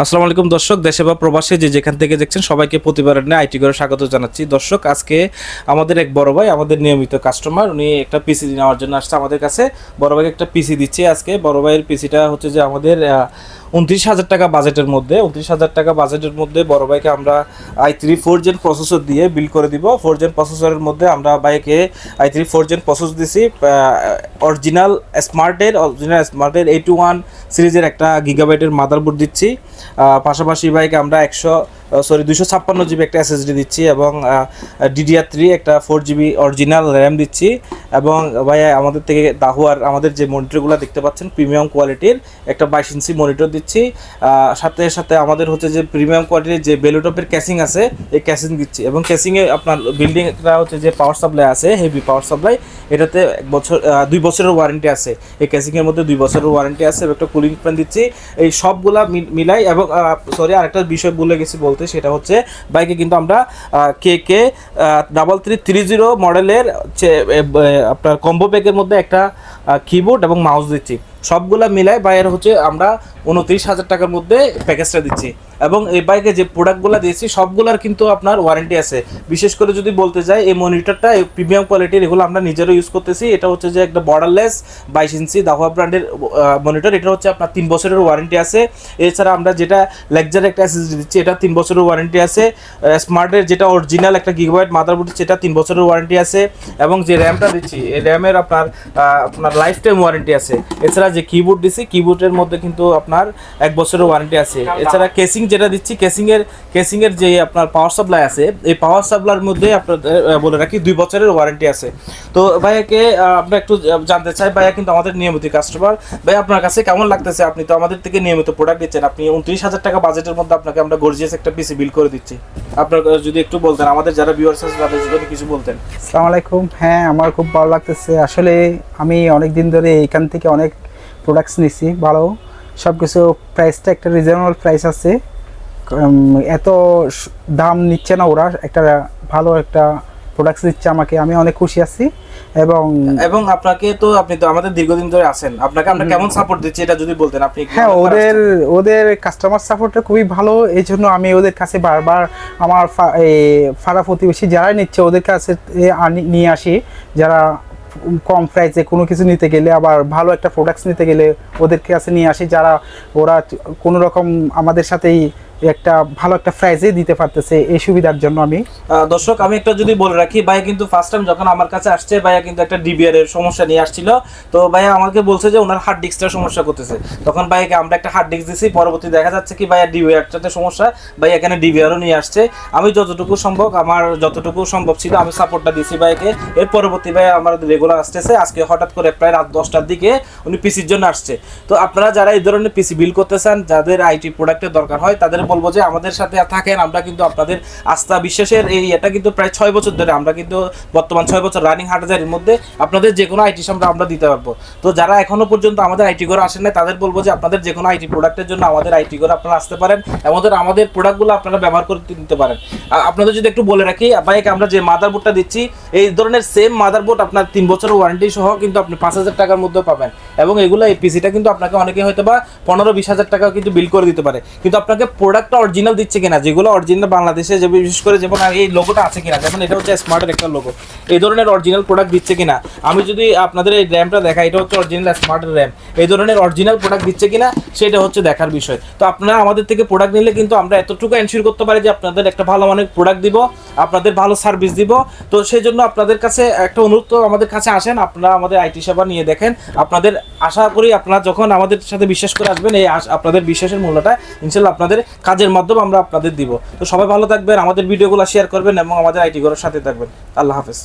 আসসালামু আলাইকুম, দর্শক। দেশে বা প্রবাসে যে যেখান থেকে দেখছেন সবাইকে প্রতিবারের নিয়ে আইটি করে স্বাগত জানাচ্ছি। দর্শক, আজকে আমাদের এক বড় ভাই, আমাদের নিয়মিত কাস্টমার উনি একটা পিসি নেওয়ার জন্য আসছে আমাদের কাছে। বড় ভাইকে একটা পিসি দিচ্ছে আজকে। বড় ভাইয়ের পিসিটা হচ্ছে যে আমাদের উনত্রিশ হাজার টাকা বাজেটের মধ্যে, উনত্রিশ হাজার টাকা বাজেটের মধ্যে বড় ভাইকে আমরা I three four gen processor দিয়ে বিল করে দিব। ফোর জেন প্রসেসরের মধ্যে আমরা বাইকে I three four gen processor দিছি অরিজিনাল স্মার্টের অরিজিনাল স্মার্টের এইট ওয়ান সিরিজের একটা গিগাবাইটের মাদারবোর্ড দিচ্ছি। পাশাপাশি বাইকে আমরা একশো সরি দুশো ছাপ্পান্ন জিবি একটা এসএসডি দিচ্ছি এবং ডিডিআর থ্রি একটা ফোর জিবি অরিজিনাল র্যাম দিচ্ছি এবং ভাইয়া আমাদের থেকে দাহুয়ার আমাদের যে মনিটরগুলো দেখতে পাচ্ছেন প্রিমিয়াম কোয়ালিটির একটা বাইশ ইঞ্চি মনিটর দিচ্ছি। সাথে সাথে আমাদের হচ্ছে যে প্রিমিয়াম কোয়ালিটির যে বেলুটপের ক্যাসিং আছে, এই ক্যাসিং দিচ্ছি এবং ক্যাসিংয়ে আপনার বিল্ডিংটা হচ্ছে যে পাওয়ার সাপ্লাই আছে হেভি পাওয়ার সাপ্লাই এটাতে এক বছর দুই বছরের ওয়ারেন্টি আছে। এই ক্যাসিংয়ের মধ্যে দুই বছরের ওয়ারেন্টি আছে একটা কুলিং ফ্যান দিচ্ছি। এই সবগুলা মিলাই এবং সরি আরেকটা বিষয় বলে গেছি বলতে সেটা হচ্ছে বাইকে কিন্তু আমরা K K double three three zero মডেলের আপনার কম্বো প্যাকের মধ্যে একটা কিবোর্ড এবং মাউস দিচ্ছি। সবগুলো মিলায় বাইরে হচ্ছে আমরা উনত্রিশ হাজার টাকার মধ্যে প্যাকেজটা দিচ্ছি। এবং এই বাইকে যে প্রোডাক্টগুলো দিয়েছি, সবগুলার কিন্তু আপনার ওয়ারেন্টি আছে। বিশেষ করে যদি বলতে যাই, এই মনিটরটা প্রিমিয়াম কোয়ালিটির এগুলো আমরা নিজেরও ইউজ করতেছি। এটা হচ্ছে যে একটা বর্ডারলেস বাইশ ইঞ্চি দাহুয়া ব্র্যান্ডের মনিটর এটা হচ্ছে আপনার তিন বছরের ওয়ারেন্টি আছে। এছাড়া আমরা যেটা লেকজার একটা এসএসডি দিচ্ছি, এটা তিন বছরের ওয়ারেন্টি আছে। স্মার্টের যেটা অরিজিনাল একটা গিগাবাইট মাদারবোর্ড সেটা তিন বছরের ওয়ারেন্টি আছে। এবং যে র্যামটা দিচ্ছি, এই র্যামের আপনার আপনার লাইফ টাইম ওয়ারেন্টি আছে। এছাড়া যে কিবোর্ড দিচ্ছি কিবোর্ডের মধ্যে কিন্তু আপনার এক বছরের ওয়ারেন্টি আছে। এছাড়া কেসিং যেটা দিচ্ছি কেসিং এর কেসিং এর যে আপনার পাওয়ার সাপ্লাই আছে এই পাওয়ার সাপ্লাইয়ের মধ্যে আপনাদের আহ, বলে রাখি দুই বছরের ওয়ারেন্টি আছে। তো ভাইয়াকে আমরা একটু জানতে চাই ভাইয়া কিন্তু আমাদের নিয়মিত কাস্টমার ভাই আপনার কাছে কেমন লাগতেছে? আপনি তো আমাদের থেকে নিয়মিত প্রোডাক্ট দিচ্ছেন। আপনি উনত্রিশ হাজার টাকা বাজেটের মধ্যে আপনাকে আমরা গর্জিয়াস একটা পিসি বিল করে দিচ্ছি। আপনার যদি একটু বলতেন আমাদের যারা ভিউয়ার্স আছে তাদের যদি কিছু বলতেন। আসসালামু আলাইকুম। হ্যাঁ আমার খুব ভালো লাগতেছে। আসলে আমি অনেক দিন ধরে এখান থেকে অনেক প্রোডাক্টস নিছি ভালো। সব কিছু প্রাইসটা একটা রিজনেবল প্রাইস আছে। এত দাম নিচ্ছে না ওরা। একটা ভালো একটা প্রোডাক্টস দিচ্ছে আমাকে। আমি অনেক খুশি আছি এবং এবং আপনাকে তো আপনি তো আমাদের দীর্ঘদিন ধরে আছেন। আপনাকে আমরা কেমন সাপোর্ট দিচ্ছি এটা যদি বলতেন আপনি হ্যাঁ ওদের ওদের কাস্টমার সাপোর্টটা খুবই ভালো। এই জন্য আমি ওদের কাছে বারবার আমার ফা- এই পাড়া প্রতিবেশী যারা নিচ্ছে ওদের কাছে নিয়ে আসি। যারা কম প্রাইসে কোনো কিছু নিতে গেলে আবার ভালো একটা প্রোডাক্টস নিতে গেলে ওদের কাছে নিয়ে আসি। যারা ওরা কোনো রকম আমাদের সাথেই একটা ভালো একটা প্রাইসে দিতে পারতেছে এই সুবিধার জন্য আমি। দর্শক, আমি একটা যদি বলে রাখি, ভাইয়া কিন্তু ফার্স্ট টাইম যখন আমার কাছে আসছে, ভাইয়া কিন্তু একটা ডিবিআর এর সমস্যা নিয়ে আসছিল। তো ভাইয়া আমাকে বলছে যে ওনার হার্ড ডিস্কটার সমস্যা করতেছে। তখন ভাইয়াকে আমরা একটা হার্ড ডিস্ক দিছি, পরবর্তী দেখা যাচ্ছে কি ভাইয়া ডিবিআরটাতে সমস্যা ভাই এখানে ডিবিআরও নিয়ে আসছে। আমি যতটুকু সম্ভব, আমার যতটুকু সম্ভব ছিল, আমি সাপোর্টটা দিছি ভাইকে এর পরবর্তী ভাই আমার রেগুলার আসতেছে। আজকে হঠাৎ করে প্রায় রাত দশটার দিকে উনি পিসির জন্য আসছে। তো আপনারা যারা এই ধরনের পিসি বিল করতে চান, যাদের আইটি প্রোডাক্টের দরকার হয়, তাদের বলব যে আমাদের সাথে থাকেন, আমরা কিন্তু আপনাদের আস্থা বিশ্বাসের এই এটা কিন্তু প্রায় ছয় বছর ধরে, আমরা কিন্তু বর্তমান ছয় বছর রানিং হাটাজারির মধ্যে আপনাদের যে কোনো আইটি আমরা আমরা দিতে পারব। তো যারা এখনও পর্যন্ত আমাদের আইটি করে আসেন না তাদের বলব যে আপনাদের যে কোনো আইটি প্রোডাক্টের জন্য আমাদের আইটি করে আপনারা আসতে পারেন, আমাদের আমাদের প্রোডাক্টগুলো আপনারা ব্যবহার করতে নিতে পারেন। আপনাদের যদি একটু বলে রাখি ভাইকে আমরা যে মাদারবোর্ডটা দিচ্ছি, এই ধরনের সেম মাদারবোর্ড আপনার তিন বছরের ওয়ারেন্টি সহ কিন্তু আপনি পাঁচ হাজার টাকার মধ্যে পাবেন। এবং এগুলো এই পিসিটা কিন্তু আপনাকে অনেকে হয়তো বা পনেরো বিশ হাজার টাকাও কিন্তু বিল করে দিতে পারে। কিন্তু আপনাকে প্রোডাক্টটা অরিজিনাল দিচ্ছে কিনা, যেগুলো অরিজিনাল বাংলাদেশে যে বিশেষ করে যেমন এই লোগোটা আছে কিনা, যেমন এটা হচ্ছে স্মার্টের একটা লোগো এই ধরনের অরিজিনাল প্রোডাক্ট দিচ্ছে কিনা? আমি যদি আপনাদের এই র্যামটা দেখাই, এটা হচ্ছে অরিজিনাল স্মার্টের র্যাম এই ধরনের অরিজিনাল প্রোডাক্ট দিচ্ছে কিনা, সেটা হচ্ছে দেখার বিষয়। তো আপনারা আমাদের থেকে প্রোডাক্ট নিলে কিন্তু আমরা এতটুকু এনশিওর করতে পারি যে আপনাদের একটা ভালো মানের প্রোডাক্ট দিব, আপনাদের ভালো সার্ভিস দিব। তো সেই জন্য আপনাদের কাছে একটা অনুরোধ আমাদের কাছে আসেন, আপনারা আমাদের আইটি সেবা নিয়ে দেখেন। আপনাদের আশা করি আপনারা যখন আমাদের সাথে বিশ্বাস করে আসবেন, এই আপনাদের বিশ্বাসের মূল্যটা ইনশাল্লাহ আপনাদের কাজের মাধ্যমে আমরা আপনাদের দিব। তো সবাই ভালো থাকবেন, আমাদের ভিডিওগুলো শেয়ার করবেন এবং আমাদের আইটি ঘরের সাথে থাকবেন। আল্লাহ হাফেজ।